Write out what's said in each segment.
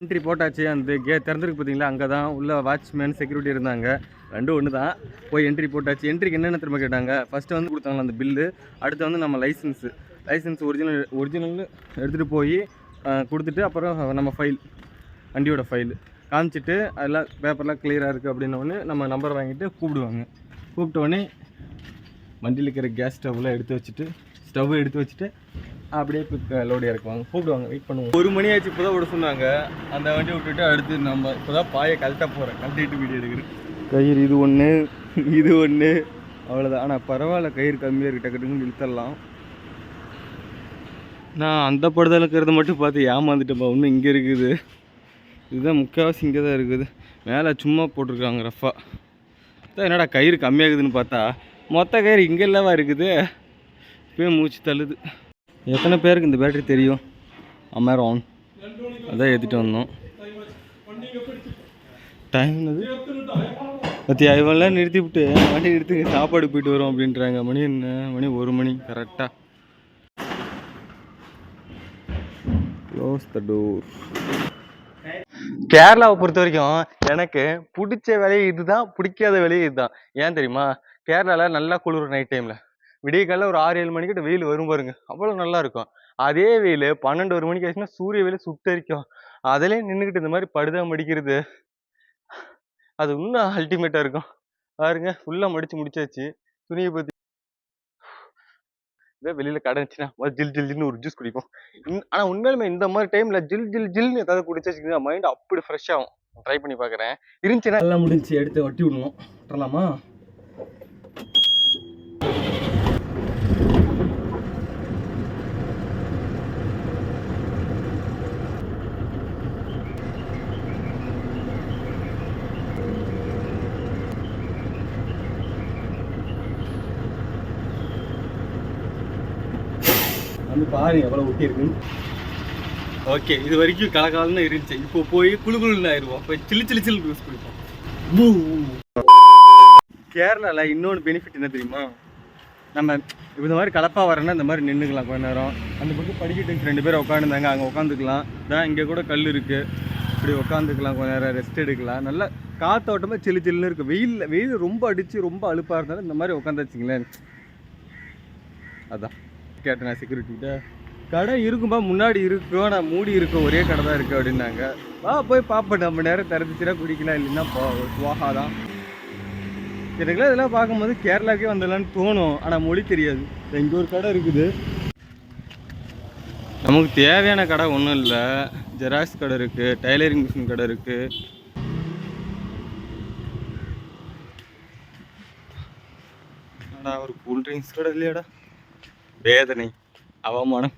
Entry போட்டாச்சு அந்த K திறந்துருக்கு பார்த்தீங்களா அங்கே தான் உள்ள வாட்ச்மேன் செக்யூரிட்டி இருந்தாங்க. ரெண்டும் ஒன்று தான் போய் என்ட்ரி போட்டாச்சு. என்ட்ரிக்கு என்னென்ன திரும்ப கேட்டாங்க? ஃபஸ்ட்டு வந்து கொடுத்தாங்களா அந்த பில்லு அடுத்து வந்து நம்ம லைசன்ஸு லைசன்ஸ் ஒரிஜினல் ஒரிஜினல் எடுத்துகிட்டு போய் கொடுத்துட்டு அப்புறம் நம்ம ஃபைல் வண்டியோட ஃபைல் காமிச்சிட்டு அதெல்லாம் பேப்பர்லாம் கிளியராக இருக்குது அப்படின்னோடனே நம்ம நம்பர் வாங்கிட்டு கூப்பிடுவாங்க. கூப்பிட்டோடனே வண்டியில் இருக்கிற கேஸ் ஸ்டவ்லாம் எடுத்து வச்சுட்டு ஸ்டவ் எடுத்து வச்சுட்டு அப்படியே இப்போ லோடு இறக்குவாங்க. கூப்பிடுவாங்க. வெயிட் பண்ணுவோம். ஒரு மணி ஆச்சு இப்போ தான் விட சொன்னாங்க. அந்த வண்டி விட்டுட்டு அடுத்து நம்ம இப்போ தான் பாயை கழட்ட போகிறேன் கழட்டிட்டு வீடியோ எடுக்கிறேன். கயிறு இது ஒன்று இது ஒன்று அவ்வளோதான் ஆனால் பரவாயில்ல கயிறு கம்மியாக இருக்கு. டக்குன்னு இழுத்தரலாம் நான் அந்த படத்தில் இருக்கிறத மட்டும் பார்த்து ஏமாந்துட்டேன்ப்பா இன்னும் இங்கே இருக்குது. இதுதான் முக்கால்வாசி இங்கே தான் இருக்குது. மேலே சும்மா போட்டிருக்காங்க ரஃபா. என்னடா கயிறு கம்மியாகுதுன்னு பார்த்தா மொத்த கயிறு இங்கே இல்லவா இருக்குது? இப்போயே மூச்சு தள்ளுது. எத்தனை பேருக்கு இந்த பேட்டரி தெரியும்? அமேரான் அதான் ஏற்றிட்டு வந்தோம். டைம் என்னது? பத்தி இவெல்லாம் நிறுத்தி விட்டு வண்டி நிறுத்துங்க சாப்பாடு போயிட்டு வரோம் அப்படின்றாங்க. மணி என்ன? மணி ஒரு மணி. கரெக்டாக க்ளோஸ் த டோர் கேரளாவை பொறுத்த வரைக்கும் எனக்கு பிடிச்ச வேலையை இதுதான் பிடிக்காத வேலையை இதுதான். ஏன் தெரியுமா? கேரளாவில் நல்லா குளிர் நைட் டைமில் விடிய காலைல ஒரு ஆறு ஏழு மணிக்கிட்ட வெயில் வரும் பாருங்க. அவ்வளோ நல்லா இருக்கும். அதே வெயில் பன்னெண்டு ஒரு மணிக்கு ஆச்சுன்னா சூரிய வெயில் சுட்டரிக்கும். அதிலே நின்றுக்கிட்டு இந்த மாதிரி படுதா மடிக்கிறது. அது இன்னும் அல்டிமேட்டாக இருக்கும். பாருங்க ஃபுல்லாக மடித்து முடிச்சாச்சு. துணியை பற்றி இதே வெளியில் கடை ஜில் ஜில் ஜில்னு ஒரு ஜூஸ் குடிப்போம். ஆனால் ஆனா உண்மையிலுமே இந்த மாதிரி டைம்ல ஜில் ஜில் ஜில்னு ஏதாவது குடிச்சாச்சுன்னா மைண்ட் அப்படி ஃப்ரெஷ் ஆகும். ட்ரை பண்ணி பார்க்குறேன். இருந்துச்சுன்னா எல்லாம் முடிஞ்சு எடுத்து ஒட்டி விடணும். விட்டுறலாமா? பாருங்க எவ்வளோ ஒட்டி இருக்குன்னு ஓகே இது வரைக்கும் கலகாலன்னு இருந்துச்சு. இப்போ போய் குளு குளுன்னு ஆயிடுவோம் போய் சில்லு சில்லு சில்லு ஜூஸ் குடிப்போம். கேரளாவில் இன்னொன்று பெனிஃபிட் என்ன தெரியுமா? நம்ம இப்ப இந்த மாதிரி கலப்பா வரேன்னா இந்த மாதிரி நின்றுக்கலாம் கொஞ்ச நேரம். அந்த பக்கம் படிக்கட்டு ரெண்டு பேர் உட்காந்துருந்தாங்க அங்கே உட்காந்துக்கலாம் தான் இங்கே கூட கல் இருக்குது இப்படி உட்காந்துக்கலாம் கொஞ்ச நேரம் ரெஸ்ட் எடுக்கலாம். நல்லா காத்தோட்டமாக சில்லு சில்லுன்னு இருக்குது வெயில் வெயில் ரொம்ப அடித்து ரொம்ப அலுப்பாக இருந்தாலும் இந்த மாதிரி உட்காந்து வச்சிங்களேன் அதான். கேட்டேன் நான் செக்யூரிட்டிகிட்ட கடை இருக்கும்பா முன்னாடி இருக்கும் நான் மூடி இருக்கும் ஒரே கடை தான் இருக்குது அப்படின்னாங்க. வா போய் பார்ப்பேன் நம்ம நேரம் திறந்துச்சுன்னா குடிக்கலாம் இல்லைன்னா போ சுவாகா தான் எனக்குலாம் இதெல்லாம் பார்க்கும்போது கேரளாக்கே வந்துடலான்னு தோணும். ஆனால் மொழி தெரியாது. எங்கள் ஒரு கடை இருக்குது. நமக்கு தேவையான கடை ஒன்றும் இல்லை. ஜெராக்ஸ் கடை இருக்குது டைலரிங் மிஷின் கடை இருக்குது ஒரு கூல் ட்ரிங்க்ஸ் கடை இல்லையாடா? வேதனை அவமானம்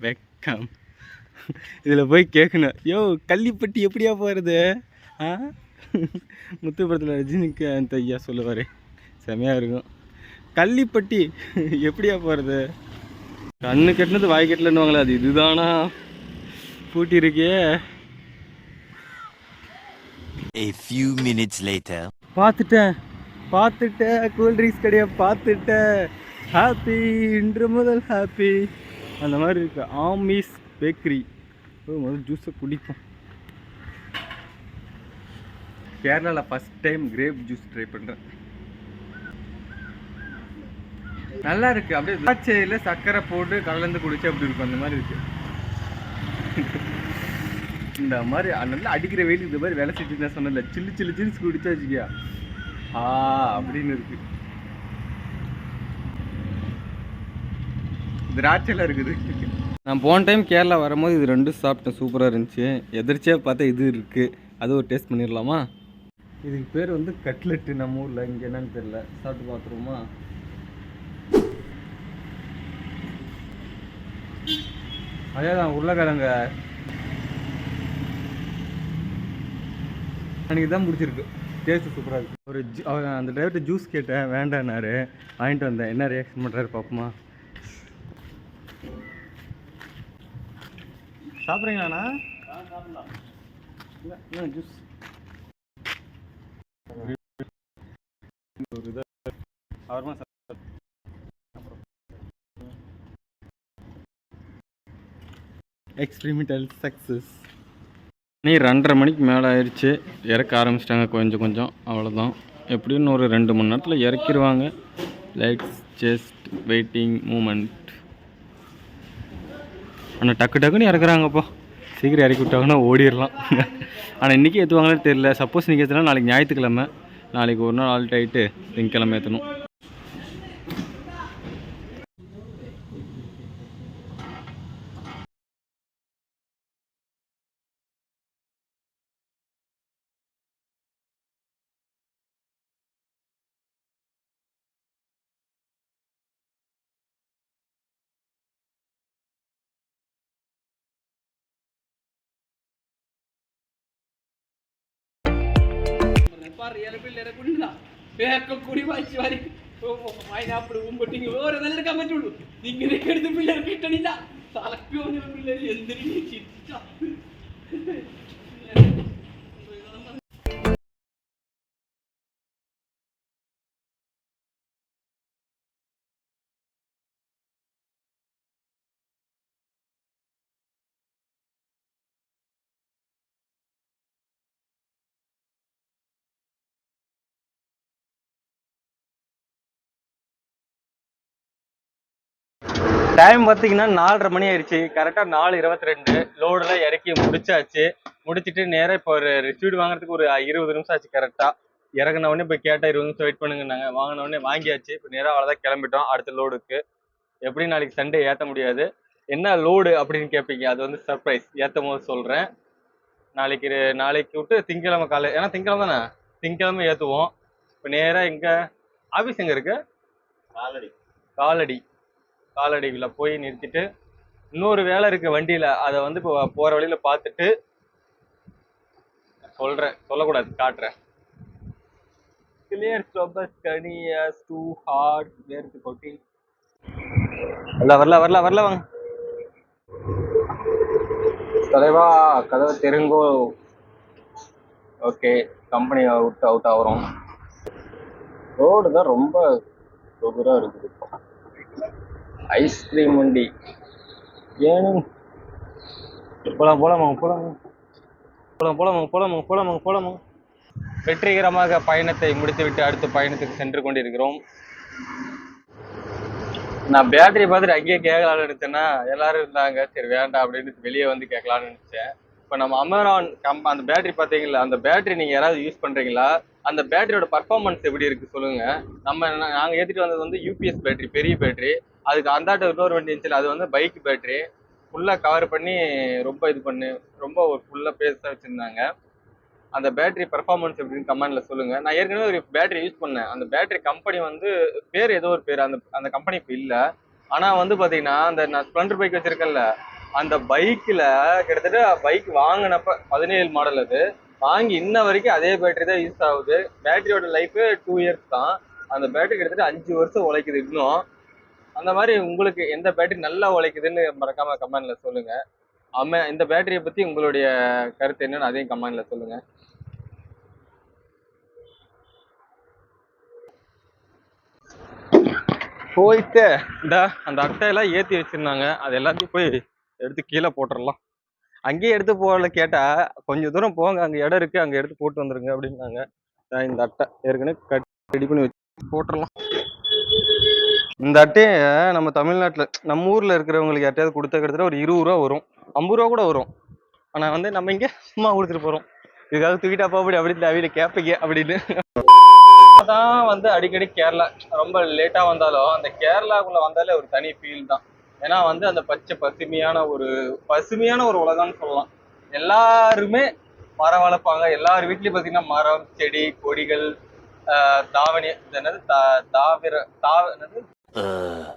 வெக்கம். இதில் போய் கேட்கணும் யோ கள்ளிப்பட்டி எப்படியா போகிறது ஆ? முத்துப்படத்தில் ரஜினிக்கு அந்த ஐயா சொல்லுவார். செமையாக இருக்கும். கள்ளிப்பட்டி எப்படியா போகிறது கண்ணு கெட்டினது வாய் கெட்டலன்னுவாங்களே அது இதுதானா? பூட்டி இருக்கே. A few minutes later. பார்த்துட்டேன். பார்த்துட்டேன். கூல் ட்ரிங்க்ஸ் கடையை பார்த்துட்டேன். ஹாப்பி இன்று முதல் ஹாப்பி அந்த மாதிரி இருக்கு. ஆமீஸ் பேக்கரி முதல் ஜூஸை குடிப்போம். கேரளாவில் first time grape juice try பண்ணுறேன் நல்லா இருக்கு. அப்படியே திராட்சையில் சர்க்கரை போட்டு கலந்து குடிச்சு அப்படி இருக்கும்? அந்த மாதிரி இருக்கு. இந்த மாதிரி நல்லா அடிக்கிற வெயிலுக்கு இந்த மாதிரி வேலை செஞ்சு நான் சொன்னல சில்லு சில்லு ஜீன்ஸ் குடிச்சா வச்சுக்கியா? ஆ அப்படின்னு இருக்கு. திராட்சையில் இருக்குது. நான் போன டைம் கேரளா வரும்போது இது ரெண்டும் சாப்பிட்டேன். சூப்பராக இருந்துச்சு. எதிர்ச்சியாக பார்த்தா இது இருக்குது அது ஒரு டேஸ்ட் பண்ணிடலாமா? இதுக்கு பேர் வந்து கட்லெட்டு. நம்ம ஊரில் இங்கே என்னன்னு தெரியல. சாப்பிட்டு பார்த்துருவோமா? அதே தான் உருளைக்கிழங்க. எனக்கு தான் பிடிச்சிருக்கு டேஸ்ட் சூப்பராக இருக்கு. ஒரு அந்த டிரைவர்கிட்ட ஜூஸ் கேட்டேன். வேண்டான்னாரு. வாங்கிட்டு வந்தேன். என்ன ரியாக்ஷன் பண்ணுறாரு பார்ப்போமா சாப்பிட்றீங்களாண்ணா? என்ன ஜூஸ் ஒரு இதை அவருமா எக்ஸ்பிரிமெண்டல் சக்ஸஸ் நீ ரெண்டரை மணிக்கு மேலே ஆயிடுச்சு. இறக்க ஆரம்பிச்சிட்டாங்க கொஞ்சம் கொஞ்சம். அவ்வளோதான் எப்படியும் ஒரு ரெண்டு மணி நேரத்தில் இறக்கிடுவாங்க லைட்ஸ் செஸ்ட் வெயிட்டிங் மூமெண்ட் ஆனால் டக்கு டக்குன்னு இறக்குறாங்கப்பா. சீக்கிரம் இறக்கி விட்டாங்கன்னா ஓடிடலாம். ஆனால் இன்றைக்கி ஏற்றுவாங்கன்னு தெரியல. சப்போஸ் இன்றைக்கி ஏற்றுனா நாளைக்கு ஞாயிற்றுக்கிழமை. நாளைக்கு ஒரு நாள் ஆல்ட் ஆகிட்டு திங்கக்கிழமை ஏற்றணும் പാറി ഇലപ്പിള്ളേരെ കൊണ്ടാ വേക്കം കൂടി വായിച്ചു വാരി. പൈനാപ്പിൾ ഉമ്പട്ടിങ് ഓരോ നല്ല പറ്റുള്ളൂ. ഇങ്ങനെയൊക്കെ എടുത്ത് പിള്ളേർ കിട്ടണില്ല. തലക്ക് വന്ന പിള്ളേർ എന്തിനു ചിരിച്ച டைம் பார்த்தீங்கன்னா நாலரை மணி ஆயிடுச்சு. கரெக்டாக நாலு இருபத்தி ரெண்டு லோடெல்லாம் இறக்கி முடிச்சாச்சு. முடிச்சிட்டு நேராக இப்போ ஒரு ரிசீவ்டு வாங்குறதுக்கு ஒரு இருபது நிமிஷம் ஆச்சு கரெக்டாக இறங்கின உடனே இப்போ கேட்டால் இருபது நிமிஷம் வெயிட் பண்ணுங்கன்னாங்க. வாங்கின உடனே வாங்கியாச்சு. இப்போ நேராக அவ்வளோதான் கிளம்பிட்டோம். அடுத்த லோடுக்கு எப்படி நாளைக்கு சண்டே ஏற்ற முடியாது. என்ன லோடு அப்படின்னு கேட்பீங்க அது வந்து சர்ப்ரைஸ் ஏற்றும் போது சொல்கிறேன் நாளைக்கு நாளைக்கு விட்டு திங்கக்கிழமை காலை ஏன்னா திங்கக்கிழமை தானே? திங்கக்கிழமை ஏற்றுவோம் இப்போ நேராக எங்கே ஆஃபீஸ் எங்கே இருக்கு? காலடி. காலடி. காலடிவில் போய் நிறுத்திட்டு இன்னொரு வேலை இருக்கு வண்டியில. அதை வந்து இப்போ போற வழியில பார்த்துட்டு சொல்றேன். சொல்லக்கூடாது காட்டுறேன். கிளியர் ஸ்டோபஸ் கனியஸ் டூ ஹார்ட் வேர்த்து கொட்டி. வரல வரல வரல வரல வாங்க. தலைவா கதவை தெருங்கோ. ஓகே கம்பெனி அவுட் அவுட் ஆகிறோம். ரோடு தான் ரொம்ப சுகராக இருக்குது இப்போ. ஐஸ்கிரீம் வண்டி ஏனும் போலாம் போலாமா போலாமா போலாம். போலாமா போலாமா போலாமா போலாமா வெற்றிகரமாக பயணத்தை முடித்துவிட்டு அடுத்த பயணத்துக்கு சென்று கொண்டிருக்கிறோம். நான் பேட்டரி பார்த்துட்டு அங்கேயே கேட்கலான்னு நினைச்சேன்னா எல்லாரும் இருந்தாங்க. சரி வேண்டாம் அப்படின்னு வெளியே வந்து கேட்கலான்னு நினைச்சேன். இப்போ நம்ம அமரான் கம் அந்த பேட்டரி பார்த்தீங்களா அந்த பேட்டரி நீங்கள் யாராவது யூஸ் பண்ணுறீங்களா அந்த பேட்டரியோட பர்ஃபார்மன்ஸ் எப்படி இருக்கு சொல்லுங்க. நம்ம நாங்கள் ஏற்றிட்டு வந்தது வந்து யூபிஎஸ் பேட்டரி பெரிய பேட்டரி. அதுக்கு அந்தாட்ட இன்னொரு வண்டி இருந்துச்சு அது வந்து பைக் பேட்டரி ஃபுல்லாக கவர் பண்ணி ரொம்ப இது பண்ணு ரொம்ப ஒரு ஃபுல்லாக பேஸாக வச்சுருந்தாங்க. அந்த பேட்டரி பர்ஃபார்மன்ஸ் எப்படின்னு கமெண்டில் சொல்லுங்கள் நான் ஏற்கனவே ஒரு பேட்டரி யூஸ் பண்ணேன். அந்த பேட்டரி கம்பெனி வந்து பேர் ஏதோ ஒரு பேர் அந்த அந்த கம்பெனி இப்போ இல்லை. ஆனால் வந்து பார்த்தீங்கன்னா அந்த நான் ஸ்ப்ளெண்டர் பைக் வச்சுருக்கேன்ல அந்த பைக்கில் கிட்டத்தட்ட பைக் வாங்கினப்ப பதினேழு மாடல் அது. வாங்கி இன்ன வரைக்கும் அதே பேட்டரி தான் யூஸ் ஆகுது. பேட்டரியோட லைஃபு டூ இயர்ஸ் தான். அந்த பேட்டரி கிட்டத்தட்ட அஞ்சு வருஷம் உழைக்குது இன்னும். அந்த மாதிரி உங்களுக்கு எந்த பேட்டரி நல்லா உழைக்குதுன்னு மறக்காம கமெண்ட்ல சொல்லுங்க. அம்ம இந்த பேட்டரியை பத்தி உங்களுடைய கருத்து என்னன்னு அதையும் கமெண்ட்ல சொல்லுங்க. போயிட்டு இந்த அந்த அட்டையெல்லாம் ஏத்தி வச்சிருந்தாங்க. அது எல்லாத்தையும் போய் எடுத்து கீழே போட்டுடலாம் அங்கேயே எடுத்து போகல கேட்டா கொஞ்சம் தூரம் போங்க அங்க இடம் இருக்கு அங்க எடுத்து போட்டு வந்துருங்க அப்படின்னாங்க. இந்த அட்டை ஏற்கனவே கட் ரெடி பண்ணி வச்சு போட்டுடலாம் இந்த அட்டையை நம்ம தமிழ்நாட்டில் நம்ம ஊரில் இருக்கிறவங்களுக்கு யார்ட்டையாவது கொடுத்த கிட்டத்தட்ட ஒரு இருபது ரூபா வரும். ஐம்பது ரூபா கூட வரும். ஆனால் வந்து நம்ம இங்கே சும்மா கொடுத்துட்டு போகிறோம் இதுக்காக தூக்கிட்டா அப்படி அப்படின்னு அவையில கேட்பீங்க அப்படின்னு. தான் வந்து அடிக்கடி கேரளா ரொம்ப லேட்டாக வந்தாலும் அந்த கேரளாக்குள்ளே வந்தாலே ஒரு தனி ஃபீல் தான். ஏன்னா வந்து அந்த பச்சை பசுமையான ஒரு பசுமையான ஒரு உலகம்னு சொல்லலாம். எல்லாருமே மரம் வளர்ப்பாங்க. எல்லார் வீட்லேயும் பார்த்தீங்கன்னா மரம் செடி கொடிகள் தாவணி இது என்னது? தா- தாவிர தா என்னது? 呃